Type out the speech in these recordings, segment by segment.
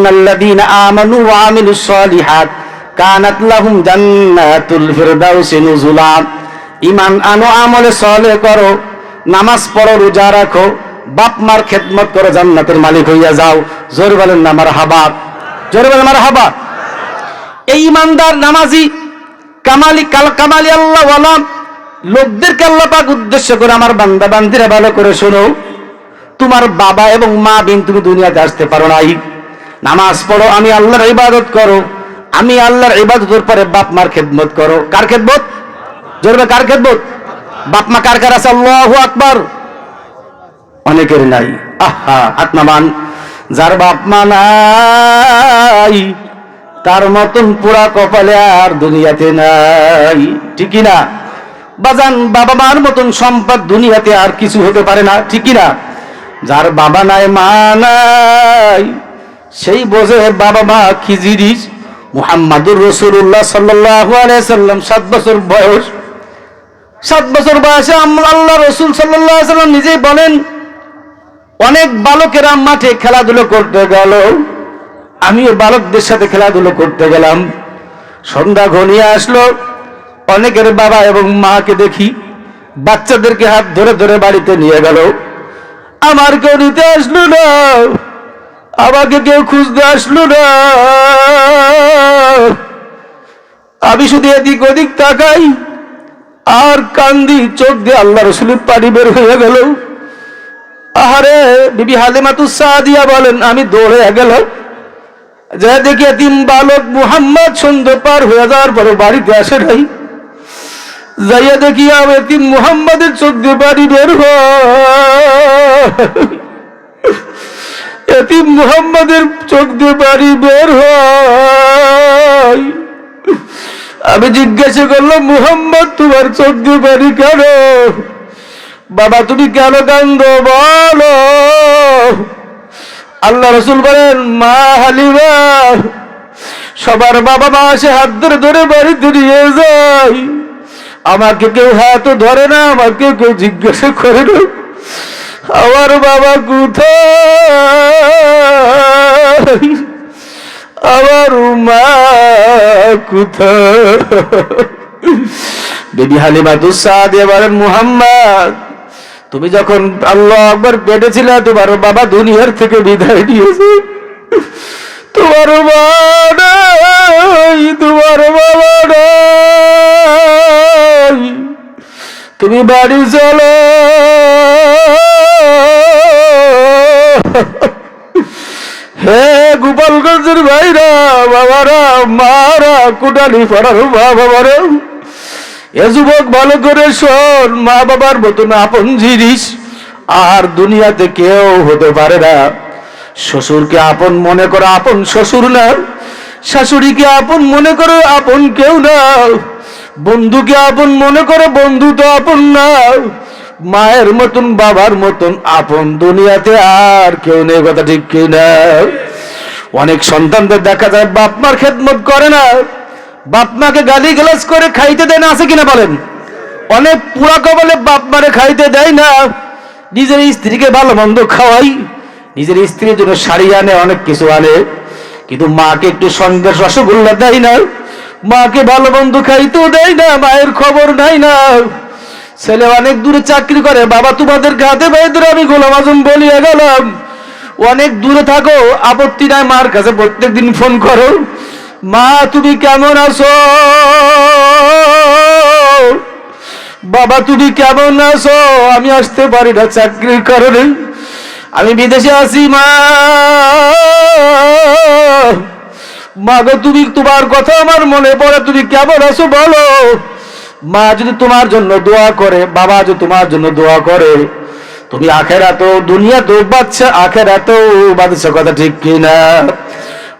ইন্নাল্লাযীনা আনো, আমলে করো, নামাজ পড়ো, রোজা রাখো, বাপ মার খেদমত করো, জান্নাতের মালিক হইয়া যাও। জোর বলেন না জোর বলেন এই ইমানদার নামাজি কামালি কামালি আল্লাহ লোকদেরকে আল্লাহ পাক উদ্দেশ্য করে আমার বান্দা বান্দিরা ভালো করে শোনো, তোমার বাবা এবং মা বিন তুমি দুনিয়াতে আসতে পারো নাই। নামাজ পড়ো, আমি আল্লাহর ইবাদত করো। আমি আল্লাহর ইবাদতের পরে বাপ মার খেদমত করো। কার খেদমত? জোরবে কার খেদমত? বাপ মা কার কার আছে? আল্লাহু আকবার। অনেকের নাই। আহা আত্মামান যার বাপ মা নাই, তার মতন পুরা কপালে আর দুনিয়াতে নাই। ঠিকই না বাজান, বাবা মার মতন সম্পদ দুনিয়াতে আর কিছু হতে পারে না। ঠিকই না যার বাবা নাই, মা নাই সেই বোঝে বাবা মা কি জিনিস? মুহাম্মাদুর রসুল্লাহ সাল্লাম, সাত বছর বয়স। সাত বছর বয়সে আল্লাহ রসুল সাল্লাম নিজেই বলেন, অনেক বালকেরা মাঠে খেলাধুলো করতে গেল। আমিও বালকদের সাথে খেলাধুলো করতে গেলাম। সন্ধ্যা ঘনিয়ে আসলো। অনেকের বাবা এবং মাকে দেখি বাচ্চাদেরকে হাত ধরে ধরে বাড়িতে নিয়ে গেল। আমার কেউ নিতে আসলো না। আমাকে কেউ খুঁজতে আসলো না। আমি শুধু এদিক ওদিক তাকাই, আর কান্দি চোখ দিয়ে আল্লাহ রসুলের পানি বের হয়ে গেল। আহারে, বিবি হালিমাতু সাদিয়া বলেন, আমি দৌড়ে গেল যা দেখি এতিম বালক মুহাম্মদ সুন্দর পার হয়ে যাওয়ার পরে বাড়িতে আসে নাই। যাইয়া দেখি আমি এতিম মুহাম্মদের চোখ দিয়ে বাড়ি বের হয়। এতিম মুহাম্মাদের চোখ দিয়ে বাড়ি বের হয়। আমি জিজ্ঞাসা করলাম, মুহাম্মদ, তোমার চোখ দিয়ে বাড়ি কেন? বাবা, তুমি কেন কান্দ বলো? আল্লাহ রসুল বলেন, মা হালিমা, সবার বাবা মা আসে হাত ধরে ধরে বাড়িতে নিয়ে যায়। আমাকে কেউ হাত ধরে না, আমাকে কেউ জিজ্ঞাসা করে না। আমার বাবা কোথায় আমার মা কোথায় বেবি হালিমা দুঃসাদ বলেন মুহাম্মদ তুমি যখন আল্লাহ আকবর পেটেছিলে তোমার বাবা দুনিয়ার থেকে বিদায় নিয়েছে। তোমার নাই, তোমার বাবা। তুমি বাড়ি চলো। হে গোপালগঞ্জের ভাইরা, বাবারা, মারা, কুটালি পাড়ার মা বাবারা, এ যুবক ভালো করে শোন, মা বাবার মতন আপন জিনিস, আর দুনিয়াতে কেউ হতে পারে না। শ্বশুরকে আপন মনে করো আপন শ্বশুর না, শাশুড়িকে আপন মনে করো আপন কেউ না। বন্ধুকে আপন মনে করো, বন্ধু তো আপন না। মায়ের মতন, বাবার মতন আপন দুনিয়াতে আর কেউ নেই, কথা ঠিক কি না? অনেক সন্তানদের দেখা যায়, বাপ মার খেদমত করে না। বাপ মাকে গালি গ্লাস করে খাইতে দেয় না, আছে কিনা বলেন? অনেক পুরা কবলে বাপ মারে খাইতে দেয় না। নিজের স্ত্রীকে ভালো মন্দ খাওয়াই, নিজের স্ত্রীর জন্য শাড়ি আনে, অনেক কিছু আনে। কিন্তু মাকে একটু সন্দেশ রসগোল্লা দেয় না। মাকে ভালো বন্ধু খাইতেও দেয় না, মায়ের খবর নাই না। ছেলে অনেক দূরে চাকরি করে, বাবা তোমাদের হাতে বাইদের আমি গোলাম আজম বলিয়া গেলাম। অনেক দূরে থাকো, আপত্তি নাই, মার কাছে প্রত্যেক দিন ফোন করো। মা, তুমি কেমন আছো? বাবা, তুমি কেমন আছো? আমি আসতে পারি না চাকরির কারণে। আমি বিদেশে আছি, মা। মা গো, তুমি তোমার কথা আমার মনে পড়ে, তুমি কেমন আছো বলো? মা যদি তোমার জন্য দোয়া করে, বাবা যদি তোমার জন্য দোয়া করে, তুমি আখেরাতেও দুনিয়া তো বাচ্চা আখেরাতেও বাদশা কথা ঠিক কিনা?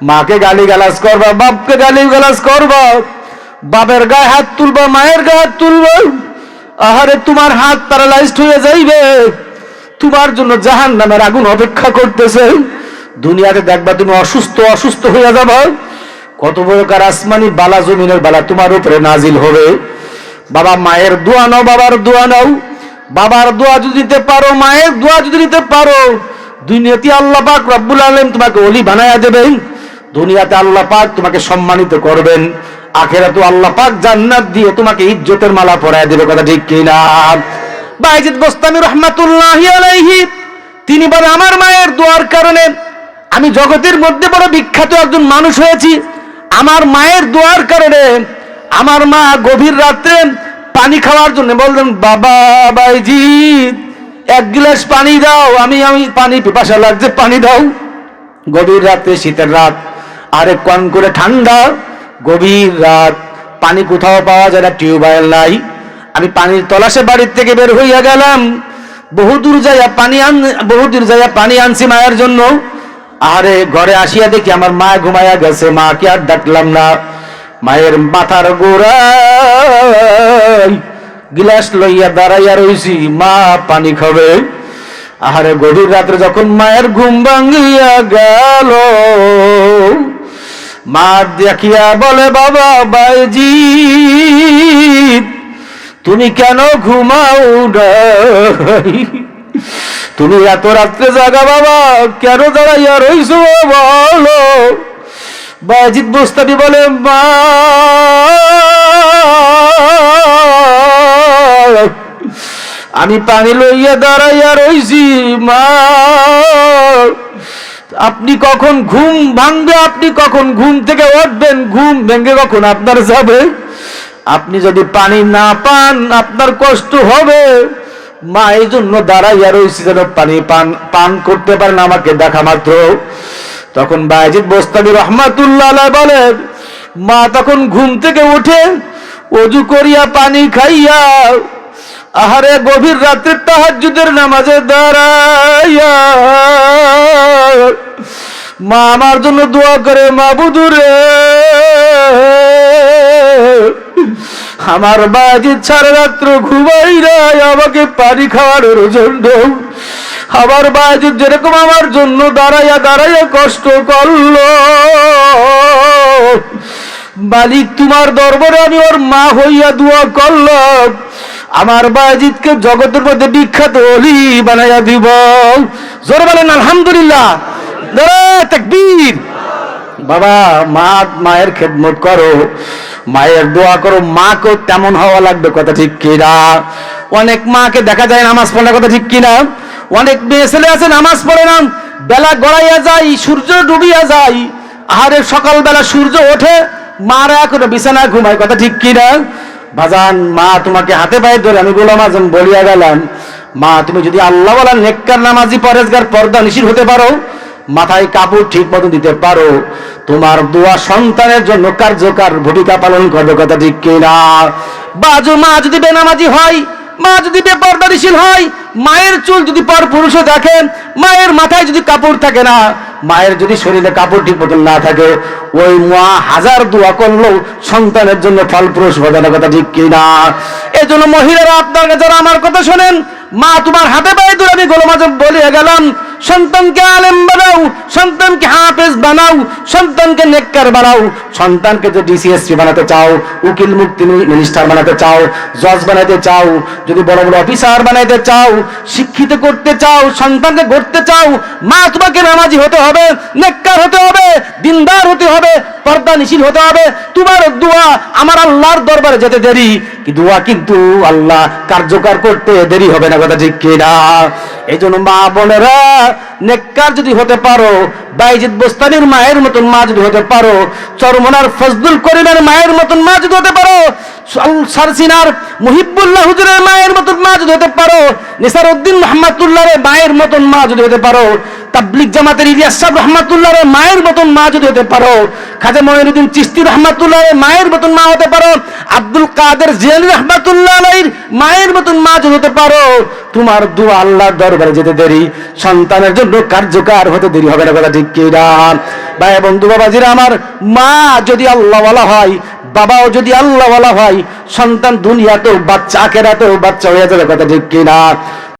মাকে গালি গালাজ করবা, বাপকে গালি গালাজ করবা, বাপের গায়ে হাত তুলবা, মায়ের গায়ে হাত তুলবা, আহারে তোমার হাত প্যারালাইজড হয়ে যাইবে। তোমার জন্য জাহান নামের আগুন অপেক্ষা করতেছে। দুনিয়াতে দেখবা তুমি অসুস্থ অসুস্থ হয়ে যাবা। কত প্রকার আসমানি বালা, জমিনের বালা, তোমার উপরে নাজিল হবে। বাবা, মায়ের দোয়া নাও, বাবার দোয়া নাও। বাবার দোয়া যদি দিতে পারো, মায়ের দোয়া যদি দিতে পারো, দুনিয়াতে আল্লাহ পাক রব্বুল আলম তোমাকে অলি বানায়া দেবেন। দুনিয়াতে আল্লাহ পাক তোমাকে সম্মানিত করবেন। আখেরাতে আল্লাহ পাক জান্নাত দিয়ে তোমাকে ইজ্জতের মালা পরায় দেবে, কথা ঠিক কিনা? বাইজিদ গোস্তামি রহমাতুল্লাহি আলাইহি, তিনি বলে, আমার মায়ের দোয়ার কারণে আমি জগতের মধ্যে বড় বিখ্যাত একজন মানুষ হয়েছি। আমার মায়ের দোয়ার কারণে আমার মা গভীর রাত্রে পানি খাওয়ার জন্য বললেন, বাবা বাইজিৎ এক গ্লাস পানি দাও, আমি আমি পানি পিপাসা লাগছে, পানি দাও। গভীর রাতে, শীতের রাত, আরে কন করে ঠান্ডা, গভীর রাত, পানি কোথাও পাওয়া যায় না, টিউবওয়েল নাই। আমি পানির তলাশে বাড়ির থেকে বের হইয়া গেলাম। বহুদূর যাইয়া পানি আন, বহুদূর যাইয়া পানি আনছি মায়ের জন্য। আরে ঘরে আসিয়া দেখি আমার মা ঘুমাইয়া গেছে, মাকে আর ডাকলাম না মায়ের মাথার গোড়ায় গিলাস লইয়া দাঁড়াইয়া রইছি, মা পানি খাবে আহারে গভীর রাত্রে যখন মায়ের ঘুম ভাঙ্গিয়া গেল, মা দেখিয়া বলে, বাবা বাইজি তুমি কেন ঘুমাও নাই? তুমি এত রাত্রে জাগা বাবা, কেন দাঁড়াইয়া রইছো বলো? বাজিদ বুস্তানি বলে, মা, আমি পানি লইয়া দাঁড়াইয়া রইছি, মা, আপনি কখন ঘুম ভাঙবে, আপনি কখন ঘুম থেকে উঠবেন, ঘুম ভেঙে কখন আপনার যাবে? আপনি যদি পানি না পান, আপনার কষ্ট হবে। মা এই জন্য দাঁড়াইয়া রয়েছি যেন পানি পান পান করতে পারেন আমাকে দেখা মাত্র। তখন বাইজিদ বস্তানি রহমাতুল্লাহ বলেন, মা তখন ঘুম থেকে উঠে অজু করিয়া পানি খাইয়া আহারে গভীর রাত্রে তাহাজ্জুদের নামাজে দাঁড়াইয়া মা আমার জন্য দোয়া করে, মা বুধুরে আমার বাজি সারা রাত্র ঘুমাই নাই, আমাকে পানি খাওয়ানোর জন্য। আমার বাজি যেরকম আমার জন্য দাঁড়াইয়া দাঁড়াইয়া কষ্ট করল। মালিক, তোমার দরবারে আমি ওর মা হইয়া দোয়া করলাম। আমার বাজিদকে জগতের মধ্যে বিখ্যাত অলি বানাইয়া দিব। জোর বলেন, আলহামদুলিল্লাহ। তাকবীর। বাবা, মা, মায়ের খেদমত করো। মায়ের দোয়া করো। মাকেও তেমন হওয়া লাগবে, কথা ঠিক কিনা অনেক মাকে দেখা যায় নামাজ পড়ার কথা ঠিক কিনা অনেক মেয়ে ছেলে আছে, নামাজ পড়ে না। বেলা গড়াইয়া যায়, সূর্য ডুবিয়া যায়। আহারে সকালবেলা সূর্য ওঠে, মারা এখনও বিছানায় ঘুমায়, কথা ঠিক কিনা বাজান, মা তোমাকে হাতে পায়ে ধরে আমি গোলাম আজম বলিয়া গেলাম, মা তুমি যদি আল্লাহ বলা নেককার নামাজি পরেজগার পর্দা নিশির হতে পারো মাথায় কাপড় ঠিক মতো দিতে পারো। তোমার দোয়া সন্তানের জন্য কার্যকর ভূমিকা পালন করবে, কথা ঠিক কিনা? বাজু মা যদি বেনামাজি হয়, মা যদি বেপরদারিশীল হয়, মায়ের চুল যদি পর পুরুষে থাকে মায়ের মাথায় যদি কাপড় থাকে না, মায়ের যদি শরীরে কাপড় ঠিক মতন না থাকে, ওই মা হাজার দোয়া করলেও সন্তানের জন্য ফলপ্রস হবে না, কথা ঠিক কিনা? এই জন্য মহিলারা আপনার যারা আমার কথা শোনেন, মা তোমার হাতে পায়ে ধরে আমি গোলম আজম বলিয়া গেলাম সন্তানকে আলেম বানাও, সন্তানকে হাফেজ বানাও, সন্তানকে নেককার বানাও। সন্তানকে যে ডিসিএসপি বানাতে চাও, উকিল মুক্তি মিনিস্টার বানাতে চাও, জজ বানাতে চাও, যদি বড় বড় অফিসার বানাইতে চাও, শিক্ষিত করতে চাও, সন্তানকে গড়তে চাও, মা তোমাকে নামাজি হতে হবে, নেককার হতে হবে, দিনদার হতে হবে পর্দা নিশীল হতে হবে। তোমার দোয়া আমার আল্লাহর দরবারে যেতে দেরি। দোয়া কিন্তু আল্লাহ কার্যকর করতে দেরি হবে না, কথা ঠিক কিনা? এই জন্য মা বোনেরা, নেককার যদি হতে পারো, বাইজিদ বোস্তানির মায়ের মতন মা যদি হতে পারো, চরমনার ফজদুল করিমের মায়ের মতন মা যদি হতে পারো সারসিনার মুহিবুল্লাহ হুজুরের মায়ের মতন মা যদি হতে পারো নিসার উদ্দিন রহমাতুল্লাহের মায়ের মতন মা যদি হতে পারো তাবলিক জামাতের ইলিয়াস সাহেব রহমাতুল্লাহের মায়ের মতন মা যদি হতে পারো, খাজা মঈনুদ্দিন চিস্তি রহমাতুল্লাহের মায়ের মতন মা হতে পারো, আব্দুল কাদের জিয়ানি রহমাতুল্লাহের মায়ের মতন মা যদি হতে পারো, তোমার দোয়া আল্লাহর দরবারে যেতে দেরি, সন্তানের জন্য কার্যকর হতে দেরি হবে না কথা ঠিক কিনা ভাই বন্ধু বাবাজিরা, আমার মা যদি আল্লাহ বলা হয়, বাবাও যদি আল্লাহ বলা হয়, সন্তান দুনিয়াতেও বাচ্চা, আখেরাতেও বাচ্চা হয়ে যাবে কথা ঠিক কিনা